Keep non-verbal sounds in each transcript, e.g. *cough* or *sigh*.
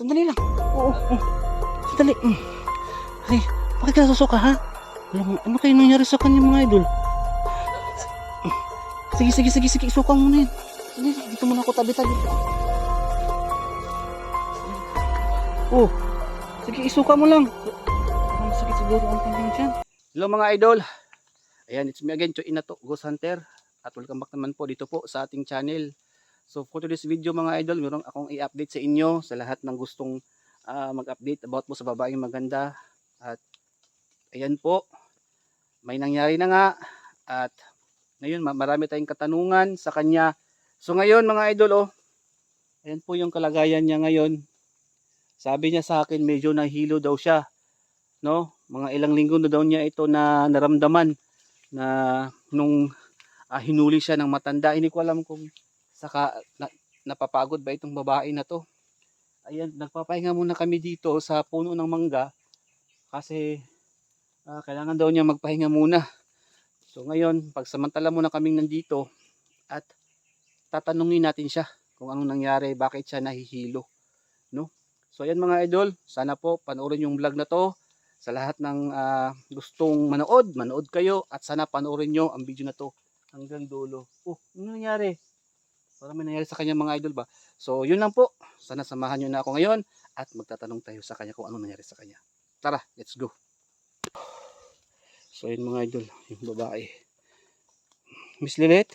Sandali lang. Oo, oo. Sandali. Mm. Ay, bakit ka nasusuka, ha? Alam mo, ano kayo nangyari sa kanya mga idol? Sige, sige, sige, sige. Isuka mo na yun. Sandali, dito muna ako tabi-tabi. Oh, sige, isuka mo lang. Ang sakit siguro ang kanyang dyan. Hello mga idol. Ayan, it's me again, Choy Inato, Ghost Hunter. At welcome back naman po dito po sa ating channel. So for today's video mga idol, meron akong i-update sa inyo sa lahat ng gustong ah, mag-update about po sa babaeng maganda. At ayan po, may nangyari na nga. At ngayon ma- marami tayong katanungan sa kanya. So ngayon mga idol, oh, ayan po yung kalagayan niya ngayon. Sabi niya sa akin medyo nahilo daw siya. No? Mga ilang linggo na daw niya ito na naramdaman na nung ah, hinuli siya ng matanda. Hindi ko alam kung saka na, napapagod ba itong babae na to. Ayan, nagpapahinga muna kami dito sa puno ng mangga kasi ah, kailangan daw niya magpahinga muna. So ngayon, pagsamantala muna kaming nandito at tatanungin natin siya kung anong nangyari, bakit siya nahihilo. No? So ayan mga idol, sana po panoorin yung vlog na to. Sa lahat ng ah, gustong manood, manood kayo at sana panoorin nyo ang video na to hanggang dulo. Oh, ano nangyari? May nangyari sa kanya mga idol ba? So yun lang po. Sana samahan nyo na ako ngayon at magtatanong tayo sa kanya kung ano nangyari sa kanya. Tara, let's go. So yun mga idol, yung babae. Miss Lilet?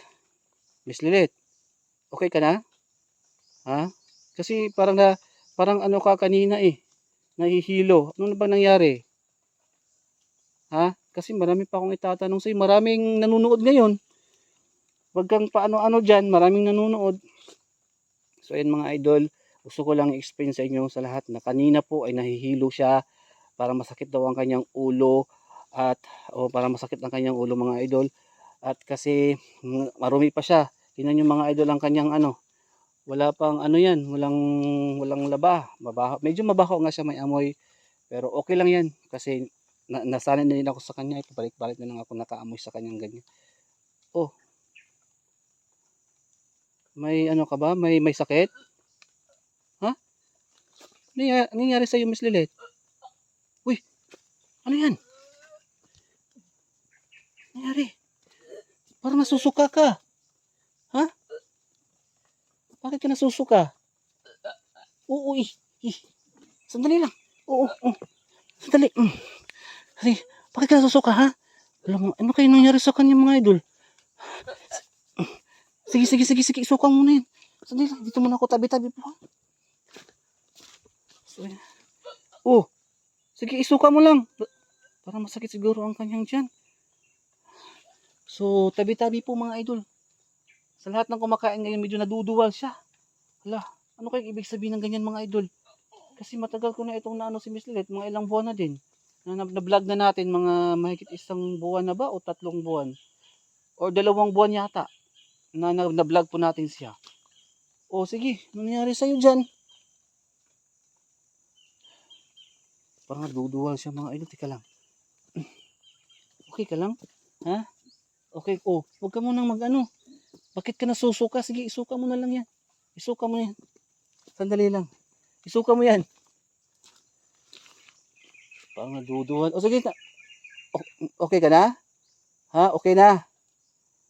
Miss Lilet? Okay ka na? Ha? Kasi parang na, parang ano ka kanina eh. Nahihilo. Ano na ba nangyari? Ha? Kasi marami pa akong itatanong sa'yo. Maraming nanonood ngayon. Wag kang paano-ano dyan. Maraming nanonood. So ayun mga idol. Gusto ko lang i-explain sa inyo sa lahat na kanina po ay nahihilo siya. Para masakit daw ang kanyang ulo. At o para masakit ang kanyang ulo mga idol. At kasi mm, marumi pa siya. Tingnan nyo mga idol ang kanyang ano. Wala pang ano yan. Walang, walang laba. Mabaho. Medyo mabaho nga siya may amoy. Pero okay lang yan. Kasi na, nasanay na din ako sa kanya. Ito balik-balik na lang ako nakaamoy sa kanyang ganyan. Oh. May ano ka ba? May may sakit? Ha? Ano nangyari, sa iyo, Miss Lilet? Uy. Ano yan? Nangyari? Parang nasusuka ka. Ha? Bakit ka nasusuka? Oo, eh. eh. Sandali lang. Oo, oo. Sandali. Mm. Bakit ka nasusuka, ha? Alam mo, ano kayo nangyari sa kanya mga idol? Sige, sige, sige, sige. Isuka mo na yun. Sandali lang. Dito muna ako tabi-tabi po. So, yan. oh, sige, isuka mo lang. Para masakit siguro ang kanyang tiyan. So, tabi-tabi po mga idol. Sa lahat ng kumakain ngayon, medyo naduduwal siya. Hala, ano kayong ibig sabihin ng ganyan mga idol? Kasi matagal ko na itong naano si Miss Lilet, mga ilang buwan na din. Na, na, na natin, mga mahigit isang buwan na ba o tatlong buwan? O dalawang buwan yata na, na, na vlog po natin siya. O sige, ano nangyari sa'yo dyan? Parang naduduwal siya mga idol, tika lang. *clears throat* Okay ka lang? Ha? Okay, oh, huwag ka munang mag-ano. Bakit ka nasusuka? Sige, isuka mo na lang yan. Isuka mo yan. Sandali lang. Isuka mo yan. Parang naduduwal. O sige, na. O- okay ka na? Ha? Okay na?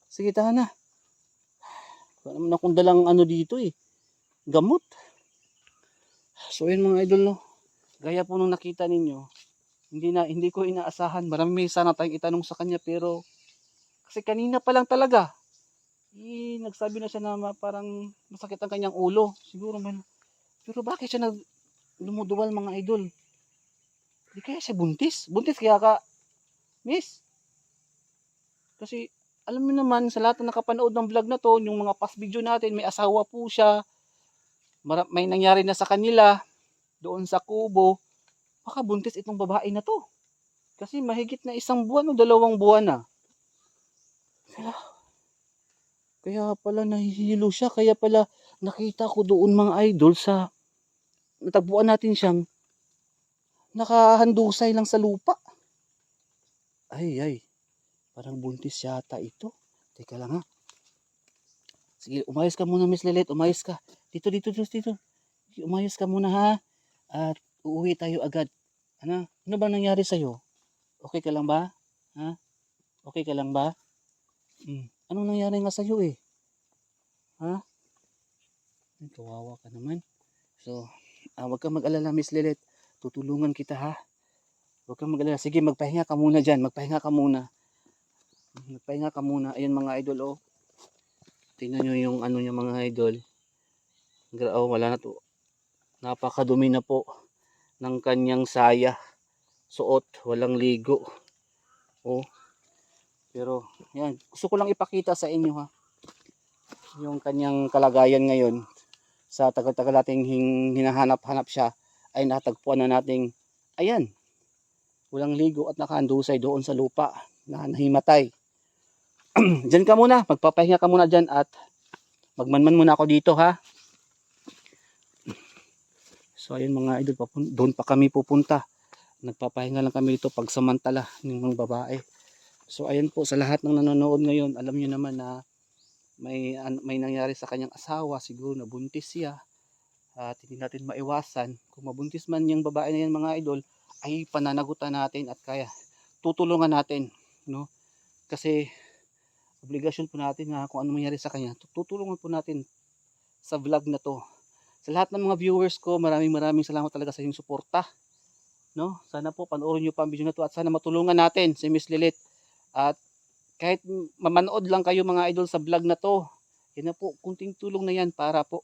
Sige, tahan na. Wala naman akong dalang ano dito eh. Gamot. So yun mga idol no. Gaya po nung nakita ninyo. Hindi na hindi ko inaasahan. Marami sana tayong itanong sa kanya pero kasi kanina pa lang talaga. Eh, nagsabi na siya na parang masakit ang kanyang ulo. Siguro man. Pero bakit siya nag lumuduwal mga idol? Di kaya siya buntis? Buntis kaya ka, miss? Kasi alam mo naman, sa lahat na nakapanood ng vlog na to, yung mga past video natin, may asawa po siya. May nangyari na sa kanila, doon sa kubo. Baka buntis itong babae na to. Kasi mahigit na isang buwan o dalawang buwan na. Kaya, kaya pala nahihilo siya. Kaya pala nakita ko doon mga idol sa natagpuan natin siyang nakahandusay lang sa lupa. Ay, ay. Parang buntis yata ito. Teka lang ha. Sige, umayos ka muna Miss Lilet. Umayos ka. Dito, dito, dito, dito. Umayos ka muna ha. at uuwi tayo agad. Ano? Ano bang nangyari sa'yo? Okay ka lang ba? Ha? Okay ka lang ba? Hmm. Anong nangyari nga sa'yo eh? Ha? Kawawa ka naman. So, ah, wag kang mag-alala, Miss Lilet. Tutulungan kita ha. Huwag kang mag-alala. Sige, magpahinga ka muna dyan. Magpahinga ka muna. Magpahinga ka muna. Ayan mga idol, oh. Tingnan nyo yung ano niya mga idol. Oh, wala na to. Napakadumi na po ng kanyang saya. Suot, walang ligo. Oh. Pero, yan. Gusto ko lang ipakita sa inyo ha. Yung kanyang kalagayan ngayon. Sa tagal-tagal nating hin- hinahanap-hanap siya, ay natagpuan na nating, ayan, walang ligo at nakaandusay doon sa lupa na nahimatay. *clears throat* Diyan ka muna, magpapahinga ka muna dyan at magmanman muna ako dito ha. So ayun mga idol, doon pa kami pupunta. Nagpapahinga lang kami dito pagsamantala ng mga babae. So ayun po sa lahat ng nanonood ngayon, alam niyo naman na may may nangyari sa kanyang asawa, siguro nabuntis siya. At hindi natin maiwasan kung mabuntis man yung babae na yan mga idol, ay pananagutan natin at kaya tutulungan natin, no? Kasi obligasyon po natin na kung ano mangyari sa kanya, tutulungan po natin sa vlog na to. Sa lahat ng mga viewers ko, maraming maraming salamat talaga sa inyong suporta. No? Sana po panoorin niyo pa ang video na to at sana matulungan natin si Miss Lilit. At kahit mamanood lang kayo mga idol sa vlog na to, yan na po, kunting tulong na yan para po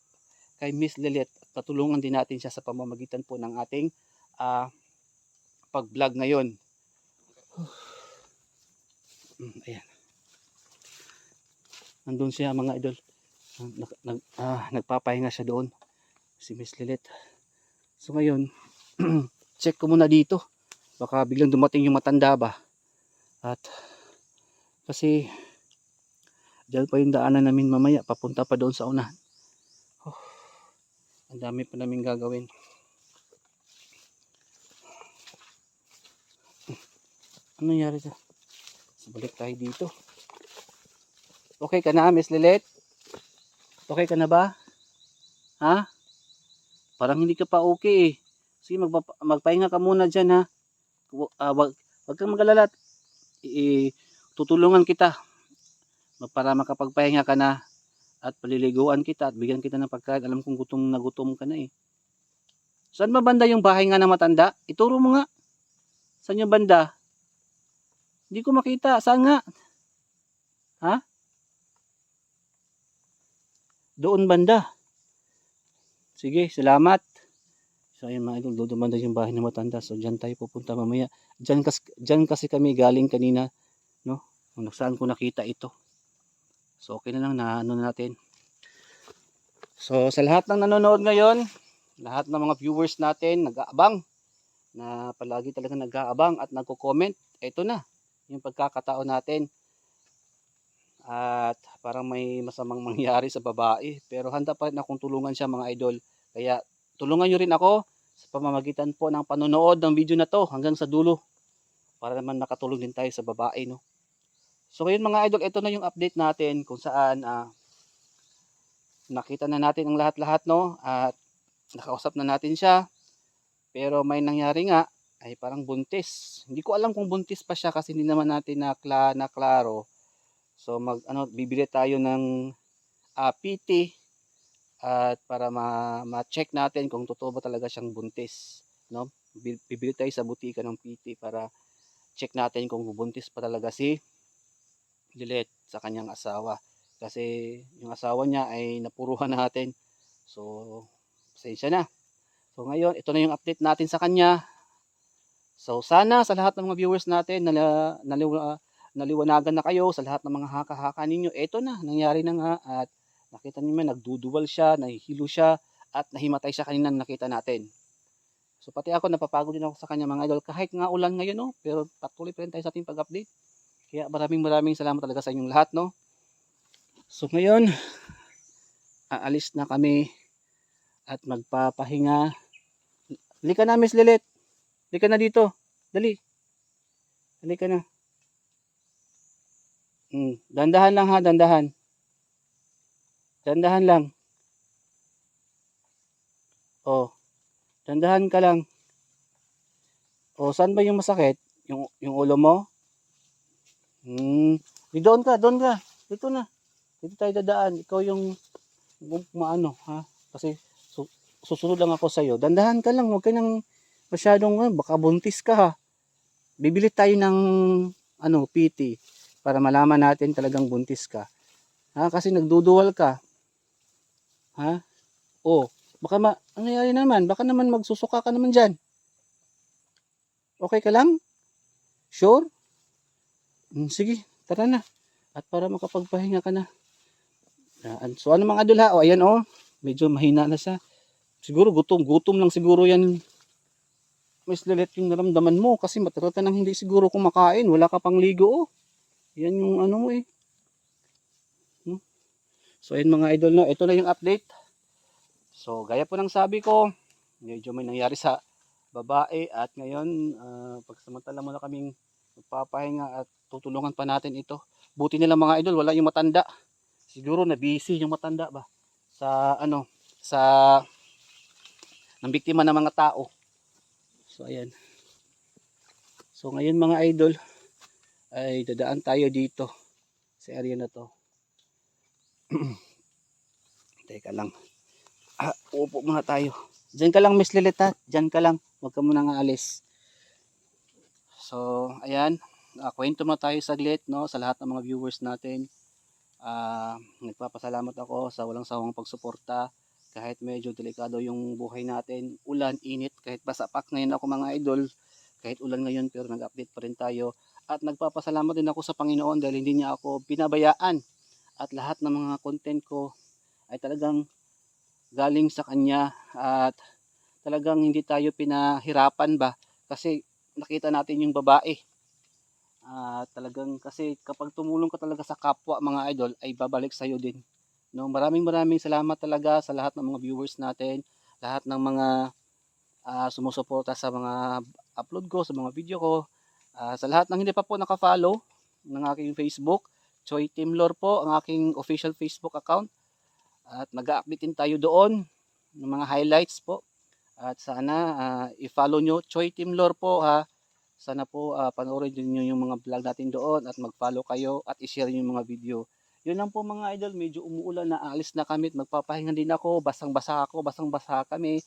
kay Miss Lilit. At patulungan din natin siya sa pamamagitan po ng ating ah, pag-vlog ngayon. *sighs* Ayan. Nandun siya mga idol. Ah, Nag, nag, ah, nagpapahinga siya doon. Si Miss Lilit. So ngayon, *clears throat* check ko muna dito. Baka biglang dumating yung matanda ba. At kasi dyan pa yung daanan namin mamaya. Papunta pa doon sa unahan. Oh, ang dami pa namin gagawin. Ano nangyari sa? So, balik tayo dito. Okay ka na, Miss Lilet? Okay ka na ba? Ha? Parang hindi ka pa okay eh. Sige, magpa- magpahinga ka muna dyan ha. Ah, wag, wag kang magalala. I- tutulungan kita. Para makapagpahinga ka na at paliliguan kita at bigyan kita ng pagkain. Alam kong gutom na gutom ka na eh. Saan ba banda yung bahay nga ng matanda? Ituro mo nga. Saan yung banda? Hindi ko makita. Saan nga? Ha? Doon banda. Sige, salamat. So ayun mga idol, doon banda yung bahay ng matanda. So dyan tayo pupunta mamaya. Dyan, kas, dyan kasi kami galing kanina. No? Kung saan ko nakita ito. So okay na lang na ano na natin. So sa lahat ng nanonood ngayon, lahat ng mga viewers natin nag-aabang na palagi talaga nag-aabang at nagko-comment. Ito na yung pagkakataon natin. At parang may masamang *laughs* mangyari sa babae. Pero handa pa rin akong tulungan siya mga idol. Kaya tulungan nyo rin ako sa pamamagitan po ng panonood ng video na to hanggang sa dulo. Para naman makatulong din tayo sa babae. No? So ngayon mga idol, ito na yung update natin kung saan ah, nakita na natin ang lahat-lahat no at nakausap na natin siya. Pero may nangyari nga ay parang buntis. Hindi ko alam kung buntis pa siya kasi hindi naman natin na, kla, na klaro. So mag ano bibili tayo ng ah, PT at para ma- ma-check natin kung totoo ba talaga siyang buntis, no? Bi- Bibili tayo sa butika ng PT para check natin kung buntis pa talaga si Lilet sa kanyang asawa. Kasi yung asawa niya ay napuruhan *laughs* natin. So, pasensya na. So ngayon, ito na yung update natin sa kanya. So sana sa lahat ng mga viewers natin nala, naliwa, naliwanagan na kayo sa lahat ng mga haka-haka ninyo. Ito na, nangyari na nga at nakita niyo nagduduwal siya, nahihilo siya at nahimatay siya kanina na nakita natin. So pati ako napapagod din ako sa kanya mga idol kahit nga ulan ngayon no, pero patuloy pa rin tayo sa ating pag-update. Kaya maraming maraming salamat talaga sa inyong lahat no. So ngayon, aalis na kami at magpapahinga. Halika na Miss Lilit. Halika na dito. Dali. Halika na. Hmm, dandahan lang ha, dandahan. Dandahan lang. Oh. Dandahan ka lang. O, saan ba yung masakit? Yung, yung ulo mo? Hmm. Di doon ka, doon ka. Dito na. Dito tayo dadaan. Ikaw yung maano, ha? Kasi su- susunod lang ako sa'yo. Dandahan ka lang. Huwag ka nang masyadong, ah, baka buntis ka ha. Bibili tayo ng, ano, PT para malaman natin talagang buntis ka. Ha? Kasi nagduduwal ka. Ha? O, baka ma, ang nangyari naman? Baka naman magsusuka ka naman dyan. Okay ka lang? Sure? Mm, sige, tara na. At para makapagpahinga ka na. So ano mga idol ha? O ayan o. Medyo mahina na siya. Siguro gutom. Gutom lang siguro yan. Mas lilit yung naramdaman mo. Kasi matagal ka nang hindi siguro kumakain. Wala ka pang ligo o. Yan yung ano mo eh. Hmm? So ayun mga idol no. Ito na yung update. So gaya po ng sabi ko. Medyo may nangyari sa babae. At ngayon ah, pagsamantala mo na kaming magpapahinga at tutulungan pa natin ito. Buti nila mga idol, wala yung matanda. Siguro na busy yung matanda ba sa ano sa ng biktima ng mga tao. So ayan. So ngayon mga idol ay dadaan tayo dito sa area na to. *clears throat* Teka lang. Ah, upo muna tayo. Diyan ka lang Miss Lilita, diyan ka lang. Huwag ka muna nga alis. So, ayan, uh, kwento mo tayo saglit no sa lahat ng mga viewers natin. Ah, nagpapasalamat ako sa walang sawang pagsuporta kahit medyo delikado yung buhay natin. Ulan, init, kahit basapak ngayon ako mga idol. Kahit ulan ngayon pero nag-update pa rin tayo. At nagpapasalamat din ako sa Panginoon dahil hindi niya ako pinabayaan. At lahat ng mga content ko ay talagang galing sa Kanya. At talagang hindi tayo pinahirapan ba. Kasi nakita natin yung babae. Ah, talagang kasi kapag tumulong ka talaga sa kapwa mga idol ay babalik sa iyo din. No, maraming maraming salamat talaga sa lahat ng mga viewers natin, lahat ng mga ah, sumusuporta sa mga upload ko, sa mga video ko. Ah, sa lahat ng hindi pa po naka-follow ng aking Facebook, Choi Timlor po ang aking official Facebook account. At nag-update din tayo doon ng mga highlights po. At sana ah, i-follow nyo Choi Timlor po ha. Sana po ah, panoorin din nyo yung mga vlog natin doon at mag-follow kayo at i-share yung mga video. Yun lang po mga idol, medyo umuulan na aalis na kami at magpapahinga din ako, basang-basa ako, basang-basa kami.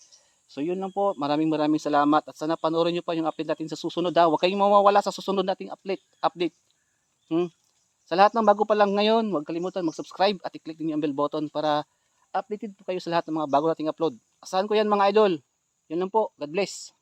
So yun lang po, maraming maraming salamat at sana panoorin nyo pa yung update natin sa susunod ha. Huwag kayong mawawala sa susunod nating update. update. Hmm? Sa lahat ng bago pa lang ngayon, huwag kalimutan mag-subscribe at i-click din yung bell button para updated po kayo sa lahat ng mga bago nating upload. Asahan ko yan mga idol. Yun lang po. God bless.